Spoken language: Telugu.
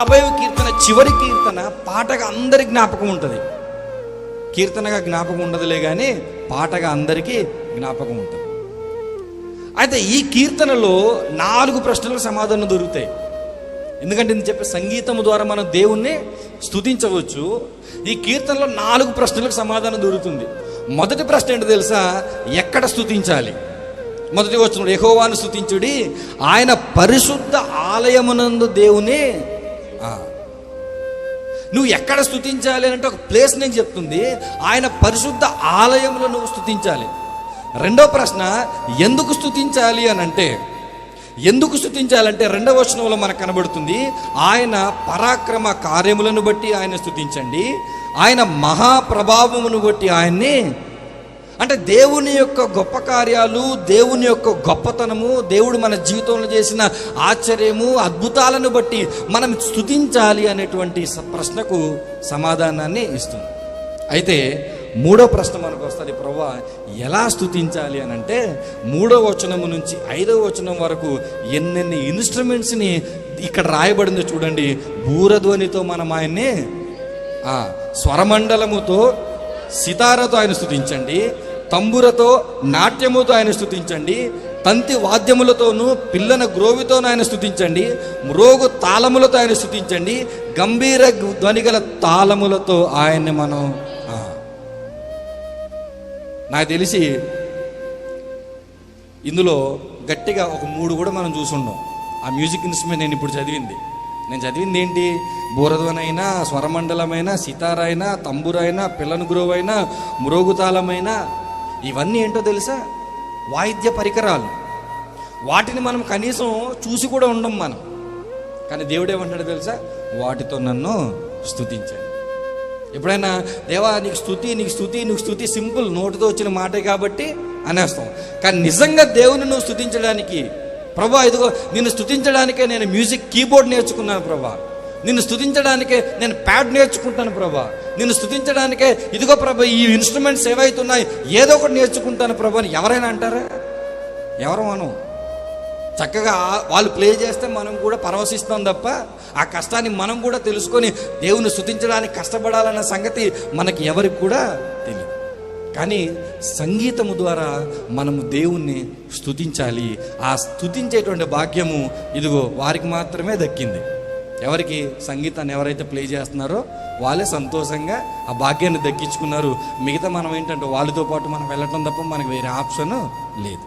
యాభై కీర్తన చివరి కీర్తన పాటగా అందరి జ్ఞాపకం ఉంటుంది. కీర్తనగా జ్ఞాపకం ఉండదులే కానీ పాటగా అందరికీ జ్ఞాపకం ఉంటుంది. అయితే ఈ కీర్తనలో నాలుగు ప్రశ్నలకు సమాధానం దొరుకుతాయి. ఎందుకంటే నేను చెప్పే సంగీతం ద్వారా మనం దేవుణ్ణి స్తుతించవచ్చు. ఈ కీర్తనలో నాలుగు ప్రశ్నలకు సమాధానం దొరుకుతుంది. మొదటి ప్రశ్న ఏంటో తెలుసా? ఎక్కడ స్తుతించాలి? మొదటి వచ్చిన యహోవాను స్తుతించుడి. ఆయన పరిశుద్ధ ఆలయమునందు దేవుని నువ్వు ఎక్కడ స్థుతించాలి అంటే ఒక ప్లేస్ నేను చెప్తుంది. ఆయన పరిశుద్ధ ఆలయంలో నువ్వు స్థుతించాలి రెండో ప్రశ్న ఎందుకు స్థుతించాలి అని అంటే ఎందుకు స్థుతించాలంటే రెండవ వచనంలో మనకు కనబడుతుంది ఆయన పరాక్రమ కార్యములను బట్టి ఆయన స్థుతించండి ఆయన మహాప్రభావమును బట్టి ఆయన్ని అంటే దేవుని యొక్క గొప్ప కార్యాలు దేవుని యొక్క గొప్పతనము దేవుడు మన జీవితంలో చేసిన ఆశ్చర్యము అద్భుతాలను బట్టి మనం స్తుతించాలి అనేటువంటి ప్రశ్నకు సమాధానాన్ని ఇస్తుంది. అయితే మూడో ప్రశ్న మనకు వస్తుంది ప్రభా ఎలా స్తుతించాలి అని అంటే మూడో వచనము నుంచి ఐదో వచనం వరకు ఎన్నెన్ని ఇన్స్ట్రుమెంట్స్ని ఇక్కడ రాయబడిందో చూడండి. బూరధ్వనితో మనం ఆయన్ని స్వరమండలముతో సితారతో ఆయన స్తుతించండి. తంబురతో నాట్యముతో ఆయన స్థుతించండి తంతి వాద్యములతోనూ పిల్లన గ్రోవితోనూ ఆయన స్థుతించండి మ్రోగు తాళములతో ఆయన స్థుతించండి గంభీర ధ్వనిగల తాళములతో ఆయన్ని మనం నాకు తెలిసి ఇందులో గట్టిగా ఒక మూడు కూడా మనం చూసుండం. ఆ మ్యూజిక్ ఇన్స్ట్రుమెంట్ నేను ఇప్పుడు చదివింది. నేను చదివింది ఏంటి? బూరధ్వనైనా స్వరమండలమైనా సితారైనా తంబురైనా పిల్లను గురువైనా మ్రోగుతాళమైనా ఇవన్నీ ఏంటో తెలుసా? వాయిద్య పరికరాలు. వాటిని మనం కనీసం చూసి కూడా ఉండం మనం. కానీ దేవుడు ఏమంటాడు తెలుసా? వాటితో నన్ను స్థుతించాడు ఎప్పుడైనా దేవా నీకు స్థుతి నీకు స్థుతి నీకు స్థుతి సింపుల్ నోటితో వచ్చిన మాటే కాబట్టి అనేస్తాం. కానీ నిజంగా దేవుని నువ్వు స్థుతించడానికి ప్రభా ఇదిగో నిన్ను స్థుతించడానికే నేను మ్యూజిక్ కీబోర్డ్ నేర్చుకున్నాను ప్రభా. నిన్ను స్థుతించడానికే నేను ప్యాడ్ నేర్చుకుంటాను ప్రభా. నిన్ను స్థుతించడానికే ఇదిగో ప్రభా ఈ ఇన్స్ట్రుమెంట్స్ ఏవైతున్నాయి ఏదో ఒకటి నేర్చుకుంటాను ప్రభు అని ఎవరైనా అంటారా? ఎవరు మనం చక్కగా వాళ్ళు ప్లే చేస్తే మనం కూడా పరవశిస్తాం తప్ప ఆ కష్టాన్ని మనం కూడా తెలుసుకొని దేవుని స్థుతించడానికి కష్టపడాలన్న సంగతి మనకి ఎవరికి కూడా తెలియదు కానీ సంగీతము ద్వారా మనము దేవుణ్ణి స్థుతించాలి ఆ స్థుతించేటువంటి భాగ్యము ఇదిగో వారికి మాత్రమే దక్కింది. ఎవరికి సంగీతాన్ని ఎవరైతే ప్లే చేస్తున్నారో వాళ్ళే సంతోషంగా ఆ భాగ్యాన్ని దక్కించుకున్నారు. మిగతా మనం ఏంటంటే వాళ్ళతో పాటు మనం వెళ్ళటం తప్ప మనకు వేరే ఆప్షన్ లేదు.